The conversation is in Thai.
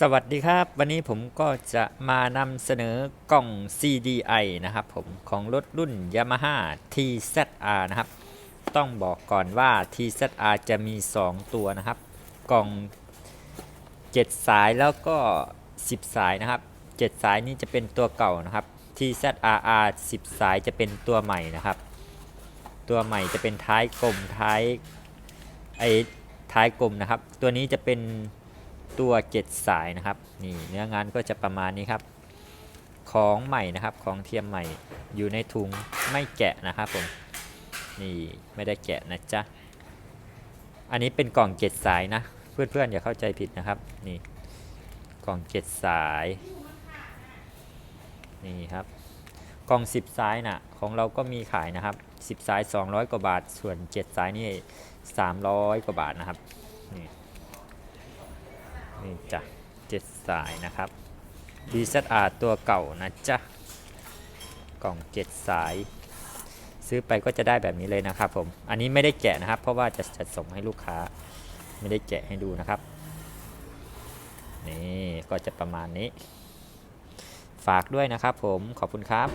สวัสดีครับ วันนี้ผมก็จะมานำเสนอกล่อง CDI นะครับผมของรถรุ่น Yamaha TZR นะครับ ต้องบอกก่อนว่า TZR จะมี 2 ตัวนะครับ กล่อง 7 สายแล้วก็ 10 สายนะครับ 7 สายนี้จะเป็นตัวเก่านะครับ TZRR 10 สายจะเป็นตัวใหม่นะครับ ตัวใหม่จะเป็นท้ายกลมท้ายไอ้ท้ายกลมนะครับ ตัวนี้จะเป็น ตัว7สายนะครับนี่เนื้องานก็จะประมาณนี้ครับ ของใหม่นะครับของเทียมใหม่อยู่ในถุงไม่แกะนะครับผมนี่ไม่ได้แกะนะจ๊ะอันนี้เป็นกล่อง7สายนะ เพื่อนๆอย่าเข้าใจผิดนะครับนี่กล่อง7สายนี่ครับกล่อง 10 สายน่ะของเราก็มีขายนะครับ 10 สาย 200 กว่าบาท ส่วน 7 สายนี่ 300 กว่าบาทนะครับนี่ นี่จ้ะ7สายนะครับ DZR ตัวเก่านะจ๊ะ กล่อง7สาย ซื้อไปก็จะได้แบบนี้เลยนะครับผม อันนี้ไม่ได้แกะนะครับ เพราะว่าจะจะส่งให้ลูกค้า ไม่ได้แกะให้ดูนะครับ นี่ก็จะประมาณนี้ ฝากด้วยนะครับผม ขอบคุณครับ